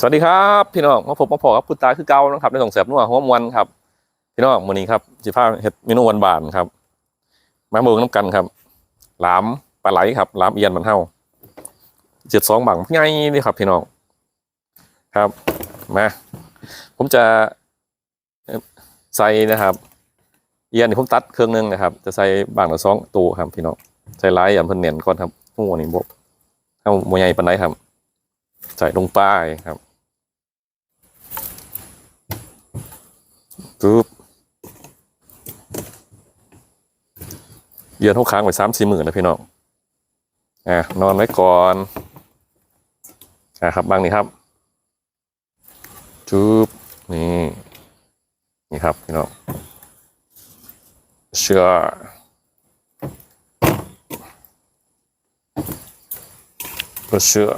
สวัสดีครับพี่น้องมาพบมาพอกับพุตาคือเก่านะครับในส่งเสียบนัวหัวมวนครับ พี่น้องมื้อนี้ครับสิพาเฮ็ดเมนูหวานๆครับ มาเบิ่งน้ำกันครับ หลามปลาไหลครับหลามเอียนมันเฮาเจ็ดสองบังใหญ่นี่ครับ พี่น้องครับมาผมจะใส่นะครับ เอียนนี่ผมตัดเครื่องหนึงนะครับ จะใส่บางละสองตัวครับพี่น้องใส่หลายอย่างเพิ่นเน้นก่อนครับหัวนี่บ่เฮาบ่ใหญ่ปานใดครับใส่ลงไปครับ ปึ๊บเยือนทุกครั้งไปสามสี่หมื่นนะพี่น้องอะนอนไว้ก่อนอะครับบางนี่ครับจุ๊บนี่นี่ครับพี่น้องเชื่อก็เชื่อ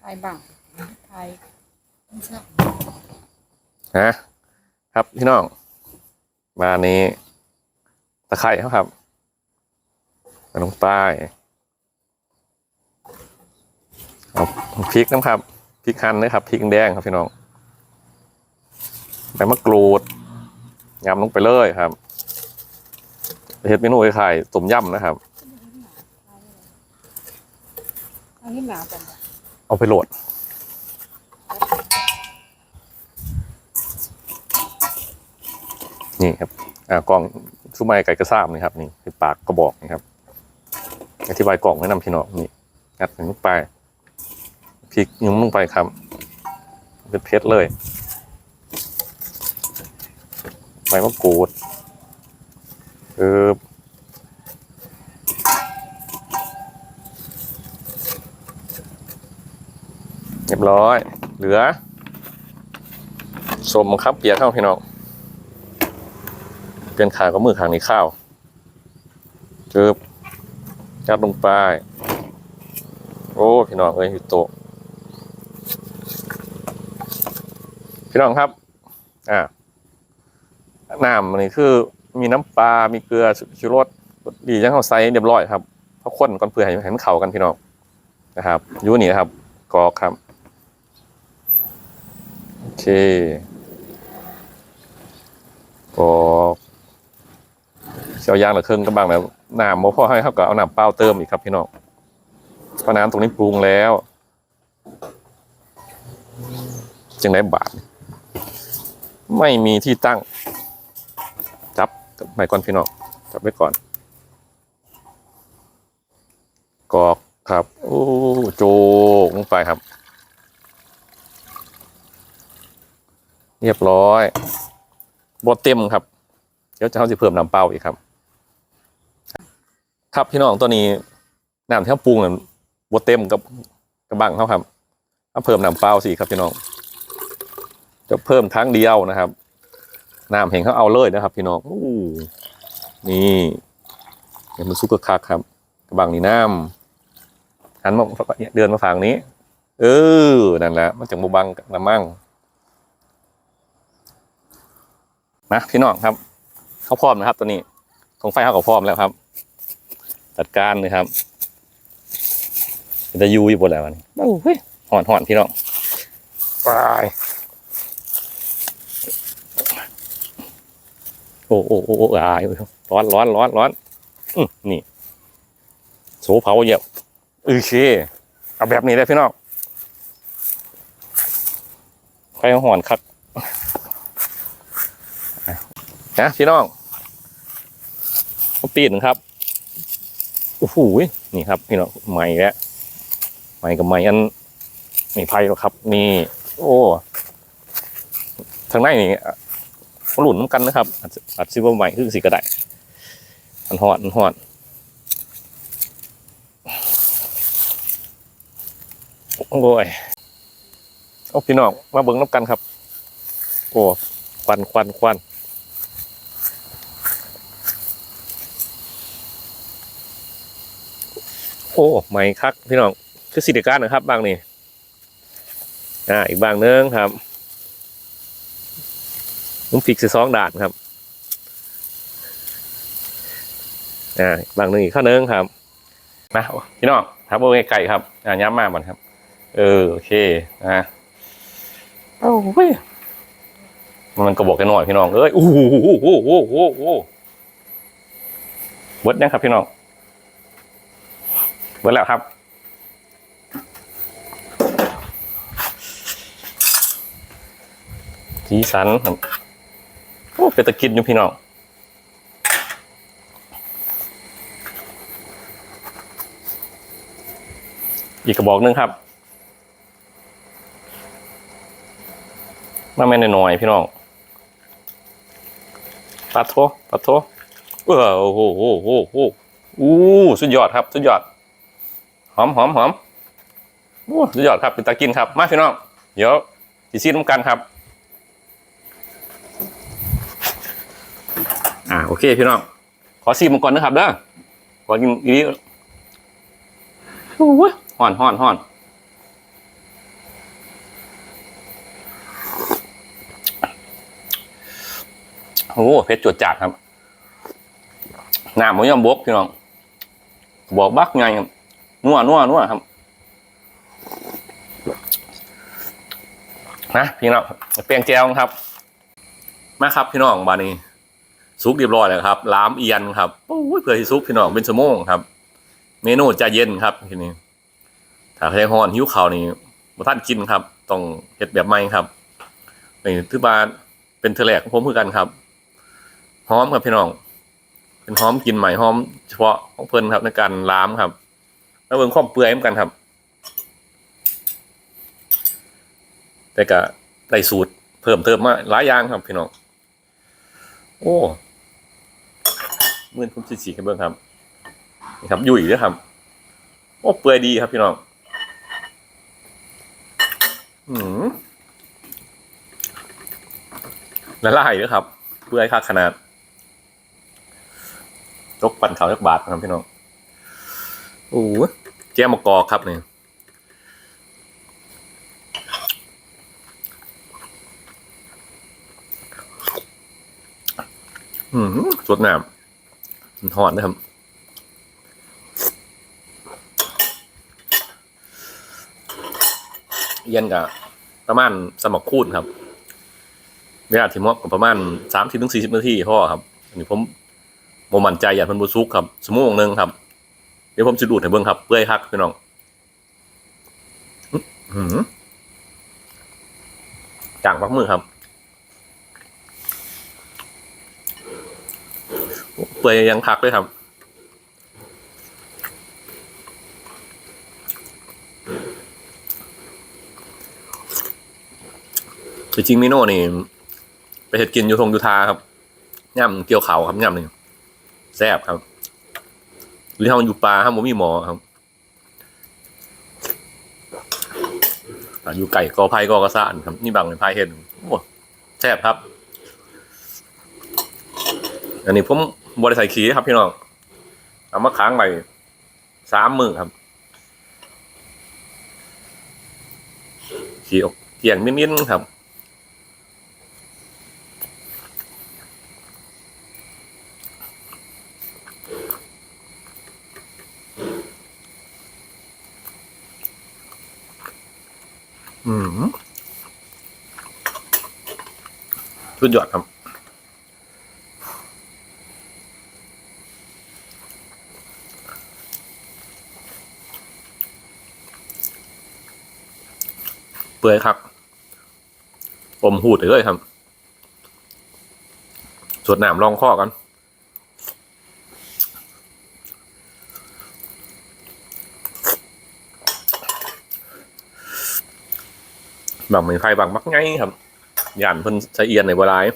ไทยบ้างไทยไม่ใช่นะ ครับพี่น้องมานี้ ตะไคร้เขาครับมาลงใต้เอาพริกน้ำครับพริกหั่นนะครับพริกแดงครับพี่น้องใบมะกรูดยำลงไปเลยครับเฮ็ดเมนูไข่ต้มยำนะครับอันนี้หนาจังเอาไปโหลด นี่ครับอ่ากล่องชุบไม้ไก่กระซ้ำนี่ครับนี่คือปากกระบอกนี่ครับ อธิบายกล่องแนะนำพี่น้องนี่งัดลงไปพริกยุ้มลงไปครับเป็นเพชรเลยใบมะกรูดเออเรียบร้อย เหลือสมครับเปียกเข้าพี่น้อง เป็นขาก็มือขางนี้ข้าวจึบยัดลงไป โอ้ พี่น้องเอ้ยอยู่โตะพี่น้องครับ อ่า น้ำอันนี้คือ มีน้ำปลา มีเกลือชูรสดีจังเขาใส่เรียบร้อยครับเพราะคนก่อนเปื่อให้ให้มันเข้ากันพี่น้องนะครับยูนี่นะครับกอกครับ โอเคกอก เสียวยางหรือเครื่องก็บางแล้วน้ำโมพ่อให้เขาก็เอาน้ำเปล่าเติมอีกครับพี่น้องเพราะน้ำตรงนี้ปรุงแล้วจึงได้บาท ไม่มีที่ตั้ง จับไปก่อนพี่น้องจับไว้ก่อนกรอกครับ โอ้โจกลงไปครับ เรียบร้อยบดเต็มครับ เดี๋ยวจะเขาจะเพิ่มน้ำเปล่าอีกครับ ครับพี่น้องตัวนี้น้ำที่เขาปรุงน่ะบดเต็มกับกระบังเขาครับเอาเพิ่มน้ำเปล่าสิครับพี่น้อง จะเพิ่มครั้งเดียวนะครับน้ำเห็นเขาเอาเลยนะครับ พี่น้องอนี่เห็นมันซุกกระคักครับ กระบังนี่น้ำหันมาเดินมาฝั่งนี้ เออนั่นแหละมันจากโมบังน้ำมั่งนะพี่น้องครับเขาพร้อมนะครับ ตัวนี้ทงไฟเขาก็พร้อมแล้วครับ จัดการเลยครับจะยูอยู่บนแล้วนี่โอ้เฮ้ยหอนหอนพี่น้องไปโอ้โอ้โอ้โอ้อายร้อนร้อนร้อนร้อนอืมนี่โสเผาเหยียบโอเคเอาแบบนี้เลยพี่น้องไฟหอนคักนะพี่น้องปีนครับ โอ้โหนี่ครับพี่น้องใหม่แล้วใหม่กับใหม่อันไม่ไพ่หรอกครับ นี่ โอ้ทางในนี่อะหลุนน้ำกันนะครับอาจจะอาจซิว่าใหม่คือสิกระไดมันหอดมันหอดโอ้ยโอ้พี่น้องมาเบิ้งน้ำกันครับ โอ้ควันควันควัน โอ้ไม่คักพี่น้องคือสิเดการนะครับบางนี่อ่าอีกบางนึงครับผมฟิกสิสองด่านครับอ่าบางนึงอีกข้อนึงครับมาพี่น้องครับโอเคไก่ครับอ่าย้ำมากมันครับ เออโอเคนะโอ้ยมันก็บอกกันหน่อยพี่น้องเอ้ยโอ้โหโอ้โหโอ้โหโอ้โหเบิดนะครับพี่น้อง เบิดแล้วครับสีสันครับโอ้เป็นตะกินอยู่พี่น้องอีกกระบอกนึงครับมาแม่นหน้อยพี่น้องปัดโทปัดโทเออโอ้โหโอ้โหโอ้โหอู้สุดยอดครับ สุดยอด อมหอมหอมโอ้สุดยอดครับเป็นตะกินครับ มาพี่น้องเดี๋ยวสีซีน้ำกันครับ อ่าโอเคพี่น้องขอซีมก่อนนะครับเด้อขอกินอีนิดโอ้ยห่อนห่อนห่อนโอ้เพชรจวดจัดครับน้ำมันยอมบกพี่น้องบอกบักไงครับ นัวนัวนัวครับนะพี่น้องเปลียงแจวครับ มาครับพี่น้องบานี้ซุกเรียบร้อยแล้วครับล้ามเอียนครับโอ้ยเผื่อที่ซุกพี่น้องเป็นชั่วโมงครับ เมนูจะเย็นครับทีนี้ถ้าใครฮ้อนหิวข้าวนี่บ่ท่านกินครับ ต้องเฮ็ดแบบใหม่ครับนี่ถือว่าเป็นเทแรกของผมคือกันครับหอมครับพี่น้อง เป็นหอมกินใหม่หอม เฉพาะของเพิ่นครับในการล้ามครับ แล้วเบิ่งความเปื่อยเหมือนกันครับ แต่ก็ได้สูตรเพิ่มเติมมาหลายอย่างครับพี่น้อง โอ้เมื่อนผมสีสีกันเบิ้งครับนี่ครับยุ่ยด้วยครับ โอ้เปื่อยดีครับพี่น้อง อืมละลายด้วยครับ เปื่อยค่าขนาดตกปั่นเขาวจักบาทครับพี่น้อง โอ้ แจ้มะกอกครับนี่อืมสดน้ำมันหอนนะครับเย็นกับประมาณสมอกคูณครับเวลาที่มอกกับประมาณสามสิบถึงสี่สิบนาทีพ่อครับอันนี้ผมโมมันใจอยากเพิ่นบูซุกครับสมมติองหนึ่งครับ เดี๋ยวผมจะดูดให้เบิ่งครับเปื่อยคักพี่น้องหือจางปักมือครับ เปื่อยยังคักเลยครับจริงมิโน่นี่ ไปเห็ดกินอยู่ทงยูทาครับย่ำเกี่ยวเขาครับย่ำนี่แซ่บครับ หรือทำอยู่ปลาครับผมมีหมอครับอยู่ไก่กอไผ่กอกระสานครับ นี่บางเป็นพายเห็ดโอ้แซ่บครับ อันนี้ผมบริใส่ขี้ครับพี่น้อง เอามาค้างไปสามมือครับ ขี้ออกเกี่ยงนิดๆครับ อืมสุดยอดครับเปื่อยครับ อมหูดเลยครับสวดหนามลองข้อกัน บางไม่ไฟบางมักไงครับย่านเพิ่นใส่เอียนในบัวลาย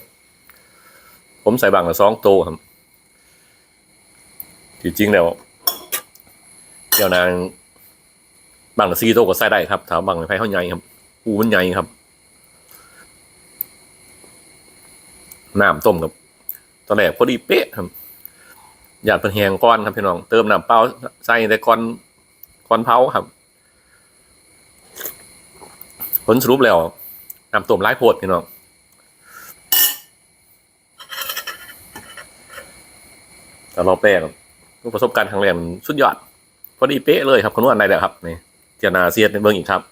ผมใส่บางละสองโตวครับที่จริงแล้วเดี๋ยวนางบางละสี่โตก็ใส่ได้ครับถามบางไม่ไฟเขาใหญ่ครับอูมันใหญ่ครับน้ำต้มกับตอนแรกพอดีเป๊ะครับหยาดเป็นแหงก้อนครับพี่น้องเติมน้ำเปล่าใส่แต่ก้อนก้อนเผาครับ ผลสรุปแล้วนำต้มไร้โพดพี่น้องแต่เราแป้งรูปประสบการณ์ครั้งแรกมันสุดยอด พอดีเป๊ะเลยครับคนนวดได้แล้วครับนี่เจียนาเซียนเป็นเบิ้งอีกครับ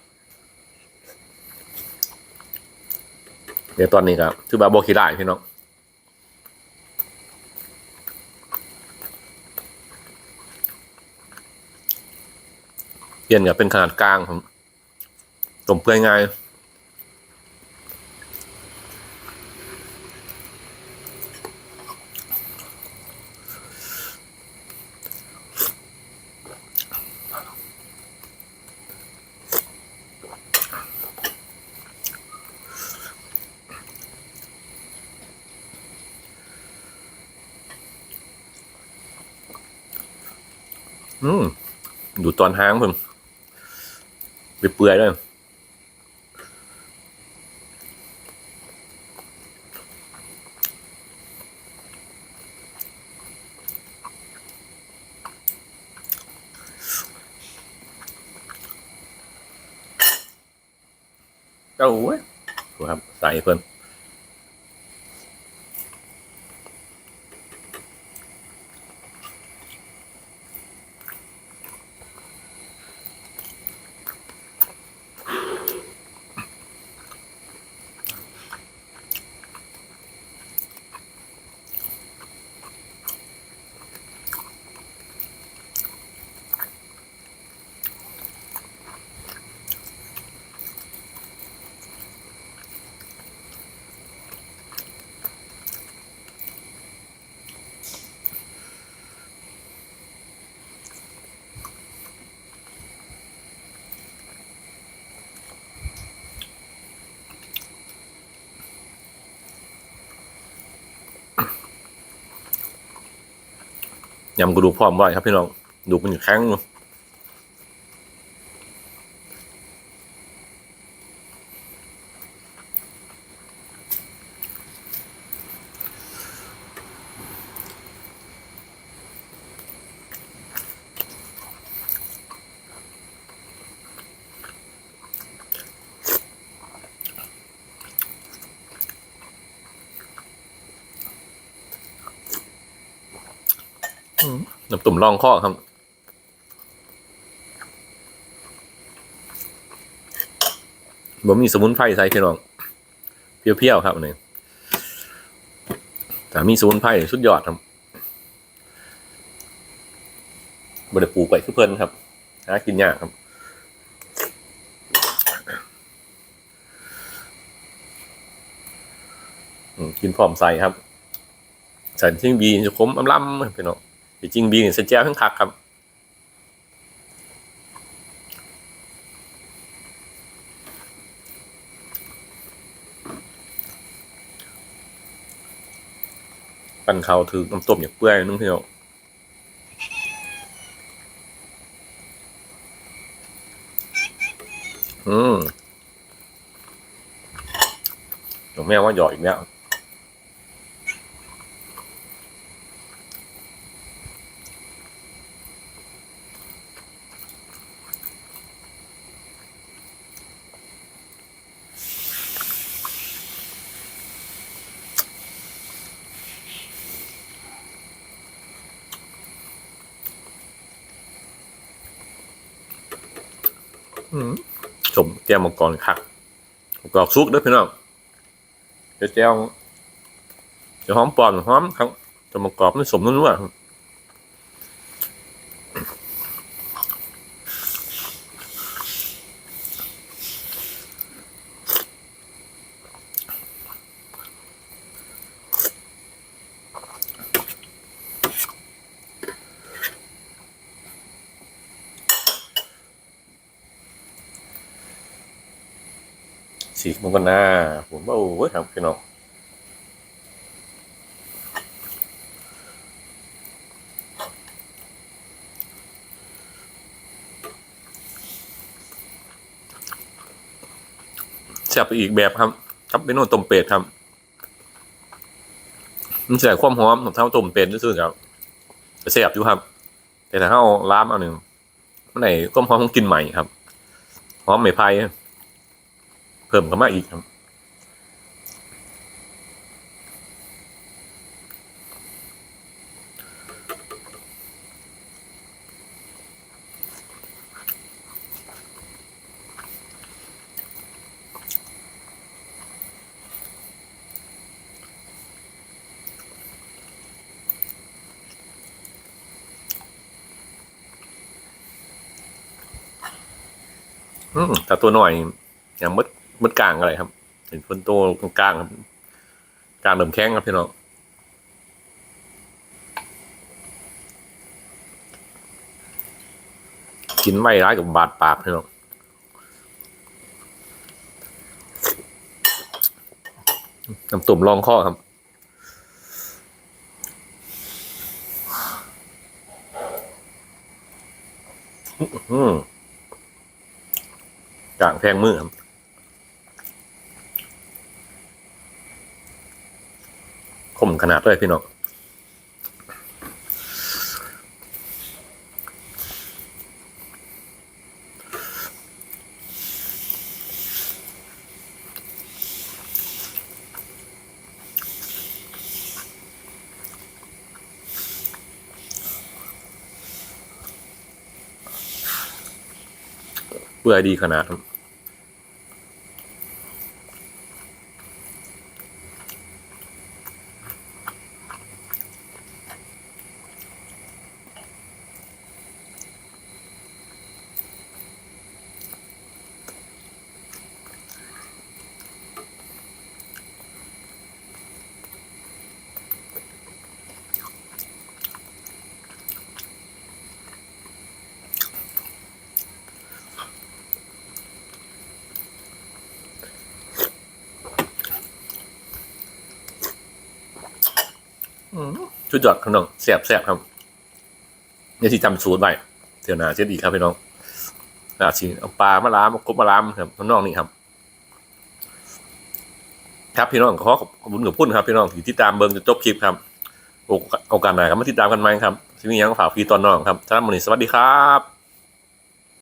เดี๋ยวตอนนี้ครับถือว่าโบขี้ได้พี่น้องเปลี่ยนกับเป็นขนาดกลางผม ต้มเปื่อยง่ายอืม ดูตอนห้างเพิ่มเปื่อยๆเลย จ้าเว้ยครับใส่เพิ่ม ยำกระดูกพร้อมไว้ครับพี่น้องดูมันอยู่แข็งอยู่ น้ำตุ่มรองข้อครับ ผมมีสมุนไพรใส่พี่น้องเปรี้ยวๆครับอันนี้แต่มีสมุนไพรสุดยอดครับบไดปลูกไว้คือเพิ่นครับหากินยากครับกินพร้อมใส่ครับใส่ทิ้งบีจะคมอำล้ำพี่น้อ งจริงบีนี่ยใส่แจ้วทั้งคักครับปั่นเขาถือน้ำต้มอย่างเปื่อยนึงพี่น้องอืมหลวงแม่ว่าหยอดอีกแล้ว สมแจวมังกรคักกรอกซุกด้วยพี่น้องเดี๋ยวแจ้วจะหอมปอนหอมครับจะมังกรนี่สมนุ่นว่า สีมังกรน้าผมว่าโอ้ยครับพี่น้องแซ่บไปอีกแบบครับครับเป็นโนต้มเป็ดครับมันแสบความหอมของเท่าต้มเป็ดรู้สึกครับแซ่บอยู่ครับ แต่ถ้าเอาล้ามเอาหนึ่งมันไหนความหอมของกินใหม่ครับหอมไม่ไผ่ พิ่มเข้ามาอีกครับแต่ตัวหน่อยอย่างมด มัดกลางอะไรครับ เห็นคนโตกลางๆครับกลางเดิมแข้งครับพี่น้องกินไม่ร้ายกับบาดปากพี่น้องน้ำตุ่มรองข้อครับอืมกลางแพงมือครับคม ขนาดเลยพี่น้องเปื่อยดีขนาดครับ ชุดยอดครับน้องแสบแสบครับเนี่ยที่จำสูตรไว้เดี๋ยวนาเช่นอีกครับพี่น้องอาชีเอาปลามาล้ามากบมาล้ามครับน้องนี่ครับ ครับพี่น้องขอขอบคุณกับพุ่นครับพี่น้องที่ติดตามเบิ้งจนจบคลิปครับโอกาสหน้าครับมาติดตามกันไหมครับที่มียังฝากพี่ตอนน้องครับท่านมณีสวัสดีครับ